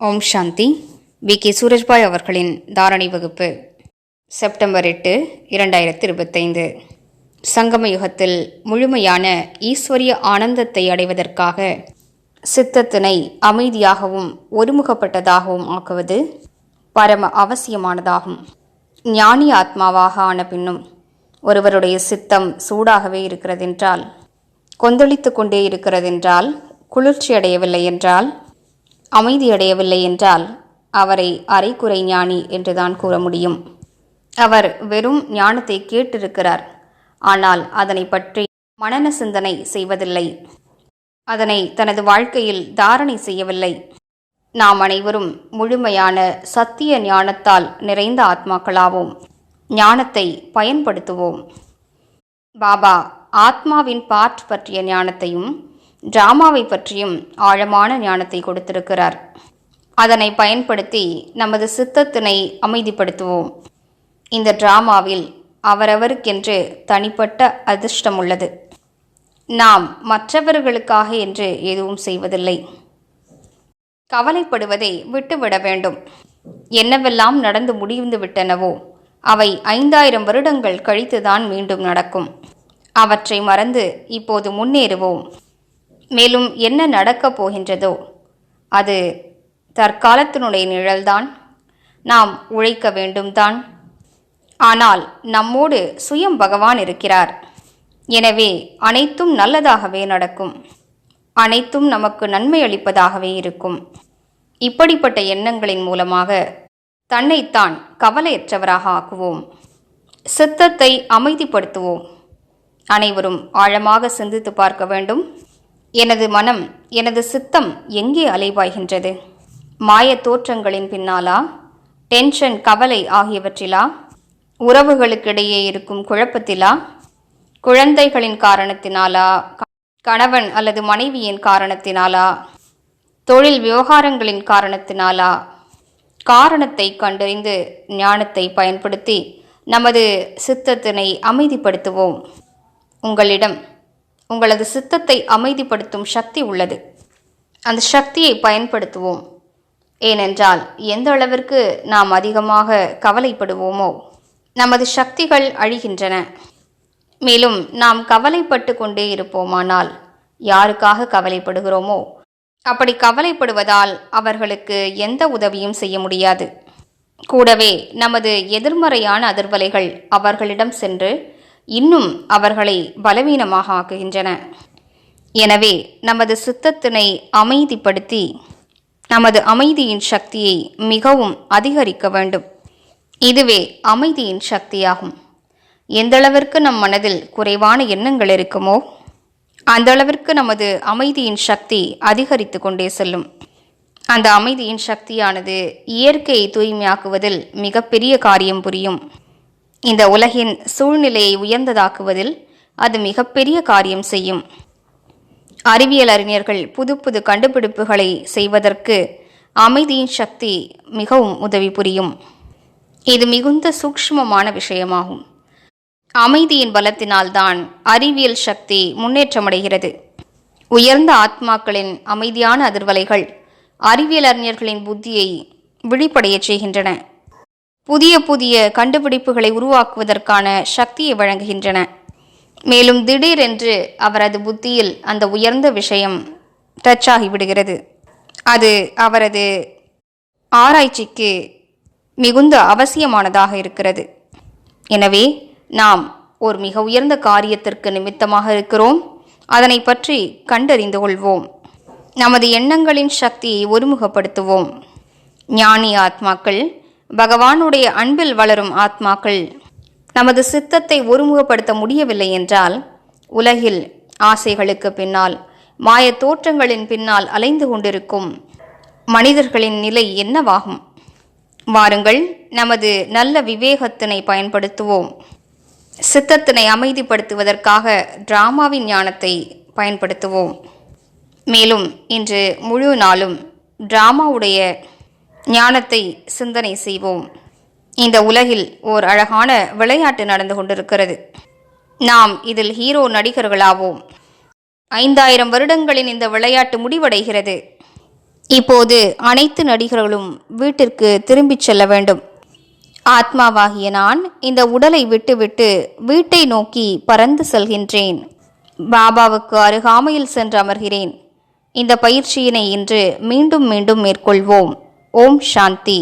Om Shanti. We. K. Surajbhai அவர்களின் தாரணை வகுப்பு செப்டம்பர் எட்டு இரண்டாயிரத்தி இருபத்தைந்து சங்கம யுகத்தில் முழுமையான ஈஸ்வரிய ஆனந்தத்தை அடைவதற்காக சித்தத்தினை அமைதியாகவும் ஒருமுகப்பட்டதாகவும் ஆக்குவது பரம அவசியமானதாகும். ஞானி ஆத்மாவாக ஆன பின்னும் ஒருவருடைய சித்தம் சூடாகவே இருக்கிறதென்றால் கொந்தளித்து கொண்டே இருக்கிறதென்றால் குளிர்ச்சி அடையவில்லை என்றால் அமைதியடையவில்லை என்றால் அவரை அரைக்குறை ஞானி என்றுதான் கூற முடியும். அவர் வெறும் ஞானத்தை கேட்டிருக்கிறார். ஆனால் அதனை பற்றி மனன சிந்தனை செய்வதில்லை. அதனை தனது வாழ்க்கையில் தாரணை செய்யவில்லை. நாம் அனைவரும் முழுமையான சத்திய ஞானத்தால் நிறைந்த ஆத்மாக்களாவோம். ஞானத்தை பயன்படுத்துவோம். பாபா ஆத்மாவின் பாட் பற்றிய ஞானத்தையும் டிராமாவை பற்றியும் ஆழமான ஞானத்தை கொடுத்திருக்கிறார். அதனை பயன்படுத்தி நமது சித்தத்தினை அமைதிப்படுத்துவோம். இந்த டிராமாவில் அவரவருக்கென்று தனிப்பட்ட அதிர்ஷ்டம் உள்ளது நாம் மற்றவர்களுக்காக என்று எதுவும் செய்வதில்லை. கவலைப்படுவதை விட்டுவிட வேண்டும். என்னவெல்லாம் நடந்து முடிந்து விட்டனவோ அவை ஐந்தாயிரம் வருடங்கள் கழித்துதான் மீண்டும் நடக்கும். அவற்றை மறந்து இப்போது முன்னேறுவோம். மேலும் என்ன நடக்கப் போகின்றதோ அது தற்காலத்தினுடைய நிழல்தான். நாம் உழைக்க வேண்டும்தான். ஆனால் நம்மோடு சுயம் பகவான் இருக்கிறார். எனவே அனைத்தும் நல்லதாகவே நடக்கும். அனைத்தும் நமக்கு நன்மை அளிப்பதாகவே இருக்கும். இப்படிப்பட்ட எண்ணங்களின் மூலமாக தன்னைத்தான் கவலையற்றவராக ஆக்குவோம். சித்தத்தை அமைதிப்படுத்துவோம். அனைவரும் ஆழமாக சிந்தித்து பார்க்க வேண்டும். எனது மனம் எனது சித்தம் எங்கே அலைவாய்கின்றது மாய தோற்றங்களின் பின்னாலா? டென்ஷன் கவலை ஆகியவற்றிலா? உறவுகளுக்கிடையே இருக்கும் குழப்பத்திலா? குழந்தைகளின் காரணத்தினாலா? கணவன் அல்லது மனைவியின் காரணத்தினாலா? தொழில் விவகாரங்களின் காரணத்தினாலா? காரணத்தை கண்டறிந்து ஞானத்தை பயன்படுத்தி நமது சித்தத்தினை அமைதிப்படுத்துவோம். உங்களிடம் உங்களது சித்தத்தை அமைதிப்படுத்தும் சக்தி உள்ளது. அந்த சக்தியை பயன்படுத்துவோம். ஏனென்றால் எந்த அளவிற்கு நாம் அதிகமாக கவலைப்படுவோமோ நமது சக்திகள் அழிகின்றன. மேலும் நாம் கவலைப்பட்டு கொண்டே இருப்போமானால் யாருக்காக கவலைப்படுகிறோமோ அப்படி கவலைப்படுவதால் அவர்களுக்கு எந்த உதவியும் செய்ய முடியாது. கூடவே நமது எதிர்மறையான அதிர்வலைகள் அவர்களிடம் சென்று இன்னும் அவர்களை பலவீனமாக ஆக்குகின்றன. எனவே நமது சித்தத்தினை அமைதிப்படுத்தி நமது அமைதியின் சக்தியை மிகவும் அதிகரிக்க வேண்டும். இதுவே அமைதியின் சக்தியாகும். எந்தளவிற்கு நம் மனதில் குறைவான எண்ணங்கள் இருக்குமோ அந்த அளவிற்கு நமது அமைதியின் சக்தி அதிகரித்து கொண்டே செல்லும். அந்த அமைதியின் சக்தியானது இயற்கையை தூய்மையாக்குவதில் மிகப்பெரிய காரியம் புரியும். இந்த உலகின் சூழ்நிலையை உயர்ந்ததாக்குவதில் அது மிகப்பெரிய காரியம் செய்யும். அறிவியல் அறிஞர்கள் புது புது கண்டுபிடிப்புகளை செய்வதற்கு அமைதியின் சக்தி மிகவும் உதவி புரியும். இது மிகுந்த சூக்ஷ்மமான விஷயமாகும். அமைதியின் பலத்தினால்தான் அறிவியல் சக்தி முன்னேற்றமடைகிறது. உயர்ந்த ஆத்மாக்களின் அமைதியான அதிர்வலைகள் அறிவியல் அறிஞர்களின் புத்தியை விழிப்படையச் செய்கின்றன. புதிய புதிய கண்டுபிடிப்புகளை உருவாக்குவதற்கான சக்தியை வழங்குகின்றன. மேலும் திடீரென்று அவரது புத்தியில் அந்த உயர்ந்த விஷயம் டச் ஆகிவிடுகிறது அது அவரது ஆராய்ச்சிக்கு மிகுந்த அவசியமானதாக இருக்கிறது. எனவே நாம் ஒரு மிக உயர்ந்த காரியத்திற்கு நிமித்தமாக இருக்கிறோம். அதனை பற்றி கண்டறிந்து கொள்வோம். நமது எண்ணங்களின் சக்தியை ஒருமுகப்படுத்துவோம். ஞானி ஆத்மாக்கள் பகவானுடைய அன்பில் வளரும் ஆத்மாக்கள் நமது சித்தத்தை ஒருமுகப்படுத்த முடியவில்லை என்றால் உலகில் ஆசைகளுக்கு பின்னால் மாய தோற்றங்களின் பின்னால் அலைந்து கொண்டிருக்கும் மனிதர்களின் நிலை என்னவாகும்? வாருங்கள் நமது நல்ல விவேகத்தினை பயன்படுத்துவோம். சித்தத்தினை அமைதிப்படுத்துவதற்காக டிராமாவின் ஞானத்தை பயன்படுத்துவோம். மேலும் இன்று முழு நாளும் டிராமாவுடைய ஞானத்தை சிந்தனை செய்வோம். இந்த உலகில் ஓர் அழகான விளையாட்டு நடந்து கொண்டிருக்கிறது. நாம் இதில் ஹீரோ நடிகர்களாவோம். ஐந்தாயிரம் வருடங்களின் இந்த விளையாட்டு முடிவடைகிறது. இப்போது அனைத்து நடிகர்களும் வீட்டிற்கு திரும்பிச் செல்ல வேண்டும். ஆத்மாவாகிய நான் இந்த உடலை விட்டுவிட்டு வீட்டை நோக்கி பறந்து செல்கின்றேன். பாபாவுக்கு அருகாமையில் சென்று அமர்கிறேன். இந்த பயிற்சியினை இன்று மீண்டும் மீண்டும் மேற்கொள்வோம். ஓம் சாந்தி